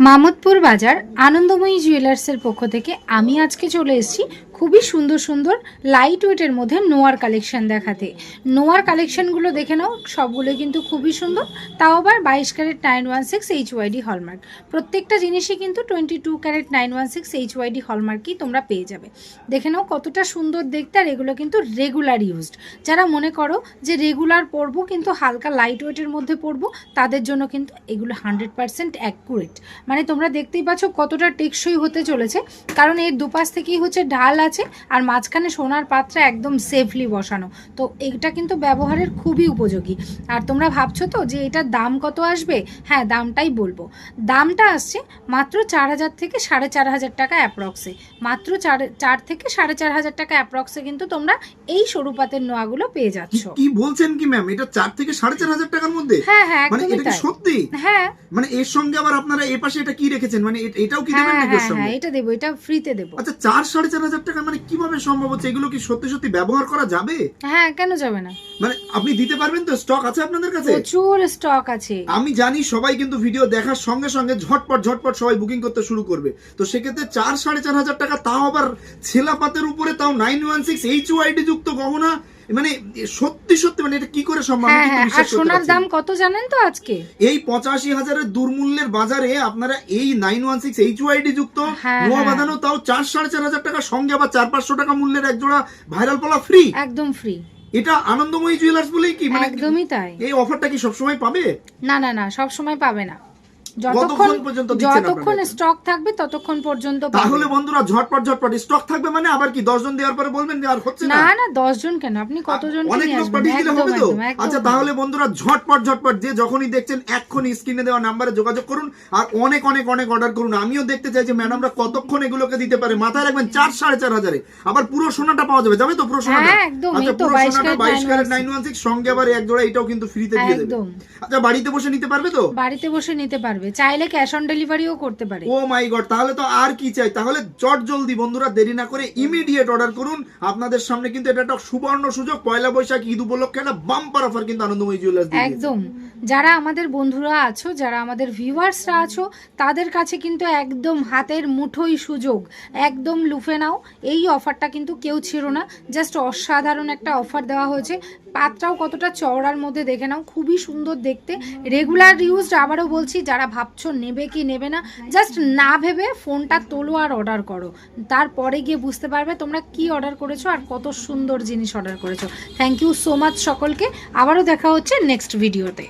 মামুদপুর বাজার আনন্দময়ী জুয়েলার্সের পক্ষ থেকে আমি আজকে চলে এসেছি খুবই সুন্দর সুন্দর লাইট ওয়েটের মধ্যে নোয়ার কালেকশান দেখাতে। নোয়ার কালেকশানগুলো দেখে নাও সবগুলো কিন্তু খুবই সুন্দর। তাও আবার বাইশ carat nine one six H UID hallmark প্রত্যেকটা জিনিসই কিন্তু twenty two carat nine one six H UID হলমার্কই তোমরা পেয়ে যাবে। দেখে নাও কতটা সুন্দর দেখতে, আর এগুলো কিন্তু রেগুলার ইউজড যারা মনে করো যে রেগুলার পরবো, কিন্তু হালকা লাইট ওয়েটের মধ্যে পরবো, তাদের জন্য কিন্তু এগুলো হান্ড্রেড পার্সেন্ট অ্যাকুরেট মানে তোমরা দেখতেই পাচ্ছ কতটা টেকসই হতে চলেছে। কারণ এর দুপাশ থেকেই হচ্ছে ঢাল আছে আর মাঝখানে সোনার পাত্রে একদম সেফলি বসানো। তো এটা কিন্তু ব্যবহারের খুবই উপযোগী। আর তোমরা ভাবছ তো যে এটার দাম কত আসবে? হ্যাঁ দামটাই বলব। দামটা আসছে মাত্র চার হাজার থেকে সাড়ে চার হাজার টাকা অ্যাপ্রক্সে মাত্র চার চার থেকে সাড়ে চার হাজার টাকা অ্যাপ্রক্সে কিন্তু তোমরা এই সরুপাতের নোয়াগুলো পেয়ে যাচ্ছ। কি বলছেন কি ম্যাম এটা চার থেকে সাড়ে চার হাজার টাকার মধ্যে? হ্যাঁ হ্যাঁ মানে এটা সত্যি? হ্যাঁ। মানে এর সঙ্গে আবার আপনারা এ পাশে এটা কি রেখেছেন? মানে এটাও কি দেবেন হ্যাঁ নাকি হ্যাঁ সঙ্গে হ্যাঁ এটা দেবো এটা ফ্রিতে দেবো। আচ্ছা চার সাড়ে চার হাজার টাকা মানে কীভাবে সম্ভব হচ্ছে? এগুলো কি সত্যি সত্যি ব্যবহার করা যাবে? হ্যাঁ কেন যাবে না? মানে আপনি দিতে পারবেন তো? স্টক আছে আপনাদের কাছে? প্রচুর স্টক আছে। আমি জানি সবাই কিন্তু ভিডিও দেখার সঙ্গে সঙ্গে ঝটপট ঝটপট সবাই বুকিং করতে শুরু করবে। তো সেক্ষেত্রে চার সাড়ে চার হাজার টাকা তাও আবার ছেলাপাতের উপরে তাও nine one six H UID যুক্ত গহনা মানে সত্যি সত্যি মানে এটা কি করে সম্ভব? হ্যাঁ হ্যাঁ আর সোনার দাম কত জানেন তো আজকে? এই পঁচাশি হাজারের দুর্মূল্যের বাজারে আপনারা এই nine one six H UID যুক্ত হ্যাঁ, নোয়া। বাঁধানো তাও চার সাড়ে চার হাজার টাকা সঙ্গে আবার চার পাঁচশো টাকা মূল্যের একজোড়া ভাইরাল পলা ফ্রি একদম ফ্রি এটা আনন্দময়ী জুয়েলার্স বলেই কি? মানে একদমই তাই। এই অফারটা কি সবসময় পাবে? না না না সব সময় পাবে না। যতক্ষণ পর্যন্ত যতক্ষণ স্টক থাকবে ততক্ষণ পর্যন্ত তাহলে বন্ধুরা ঝটপট ঝটপট স্টক থাকবে মানে আবার কি দশ জন দেওয়ার পরে বলবেন যে আর হচ্ছে না? না না দশ জন কেন? আপনি কতজন অনেক লোক পাঠিয়ে দিলে হবে তো? আচ্ছা তাহলে বন্ধুরা ঝটপট ঝটপট যে যখনই দেখছেন এক্ষুনি স্ক্রিনে দেওয়া নাম্বারে যোগাযোগ করুন আর অনেক অনেক অনেক অর্ডার করুন। আমিও দেখতে চাই যে ম্যাডামরা কতক্ষণ এগুলোকে দিতে পারে। মাথায় রাখবেন চার সাড়ে চার হাজারে। আবার পুরো সোনাটা পাওয়া যাবে যাবে তো পুরো সোনাটা? হ্যাঁ, একদম, আচ্ছা পুরো সোনাটা ক্যারেট বাইশ ক্যারেট 916 নাইন ওয়ান সঙ্গে আবার এক জোড়া এটাও কিন্তু ফ্রিতে দিয়ে দেবে। একদম। আচ্ছা বাড়িতে বসে নিতে পারবে তো? বাড়িতে বসে নিতে পারবে চাইলে ক্যাশ অন ডেলিভারিও করতে পারে। ও মাই গড তাহলে তো আর কি চাই? তাহলে চট জলদি বন্ধুরা দেরি না করে ইমিডিয়েট অর্ডার করুন। আপনাদের সামনে কিন্তু এটা একটা সুবর্ণ সুযোগ। পয়লা বৈশাখ ঈদ উপলক্ষে একটা বাম্পার অফার কিন্তু আনন্দময়ী জুয়েলার্স একদম। যারা আমাদের বন্ধুরা আছো যারা আমাদের ভিউয়ার্সরা আছো তাদের কাছে কিন্তু একদম হাতের মুঠোই সুযোগ। একদম লুফে নাও। এই অফারটা কিন্তু কেউ ছিল না। জাস্ট অসাধারণ একটা অফার দেওয়া হয়েছে। পাতটাও কতটা চওড়ার মধ্যে দেখে নাও। খুবই সুন্দর দেখতে। রেগুলার ইউজড আবারও বলছি যারা ভাবছ নেবে কি নেবে না? জাস্ট না ভেবে ফোনটা তোলো আর অর্ডার করো। তারপরে গিয়ে বুঝতে পারবে তোমরা কি অর্ডার করেছ আর কত সুন্দর জিনিস অর্ডার করেছ। থ্যাংক ইউ সো মাচ সকলকে। আবারও দেখা হচ্ছে নেক্সট ভিডিওতে